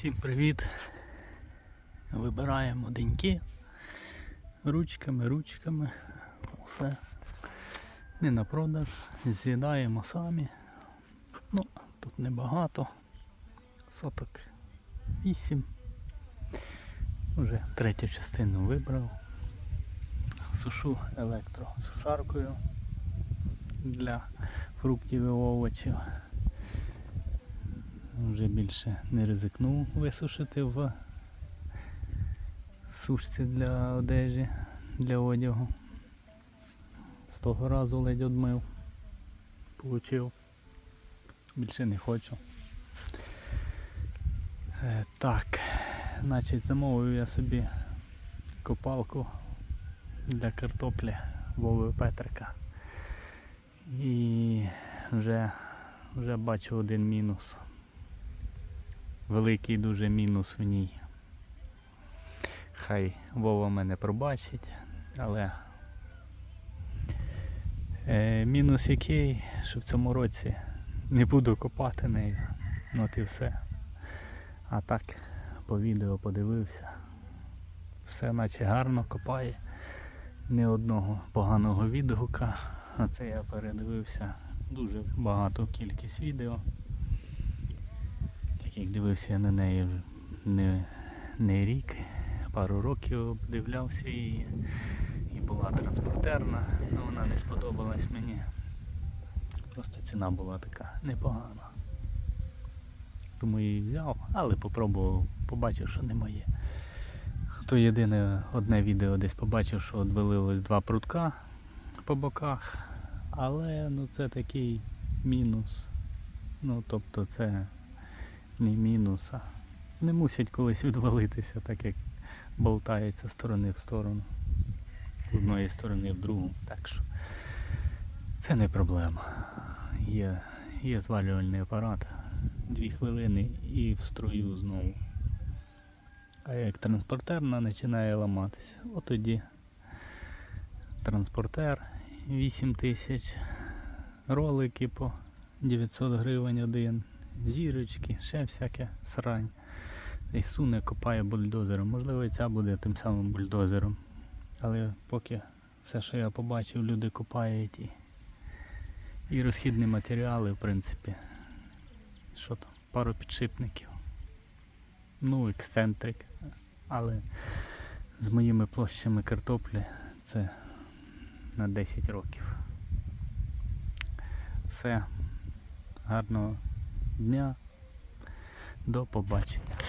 Всім привіт! Вибираємо деньки ручками, ручками, все. Не на продаж, з'їдаємо самі. Ну, тут небагато. Соток 8. Вже третю частину вибрав. Сушу електросушаркою для фруктів і овочів. Вже більше не ризикнув висушити в сушці для одежі, для одягу. З того разу ледь одмив. Получив. Більше не хочу. Е, так, значить замовив я собі копалку для картоплі Вови Петрика. І вже, вже бачу один мінус великий дуже мінус в ній. Хай Вова мене пробачить, але е, мінус який, що в цьому році не буду копати нею. Ну і все. А так по відео подивився. Все наче гарно копає. Ні одного поганого відгука. А це я передивився дуже багату кількість відео. Як дивився я на неї не, не рік, пару років обдивлявся її і була транспортерна, але вона не сподобалась мені. Просто ціна була така непогана. Тому її взяв, але попробував, побачив, що не моє. То єдине одне відео десь побачив, що відвалилось два прутка по боках, але ну це такий мінус. Ну тобто це ні мінуса. Не мусять колись відвалитися, так як болтається з сторони в сторону. З одної сторони в другу. Так що це не проблема. Є, є звалювальний апарат. Дві хвилини і в строю знову. А як транспортерна починає ламатися, от тоді транспортер 8 тисяч, ролики по 900 гривень один зірочки, ще всяке срань. І суне копає бульдозером. Можливо, і ця буде тим самим бульдозером. Але поки все, що я побачив, люди копають і, і розхідні матеріали, в принципі. Що там, пару підшипників. Ну, ексцентрик. Але з моїми площами картоплі це на 10 років. Все. Гарного дня. До побачення.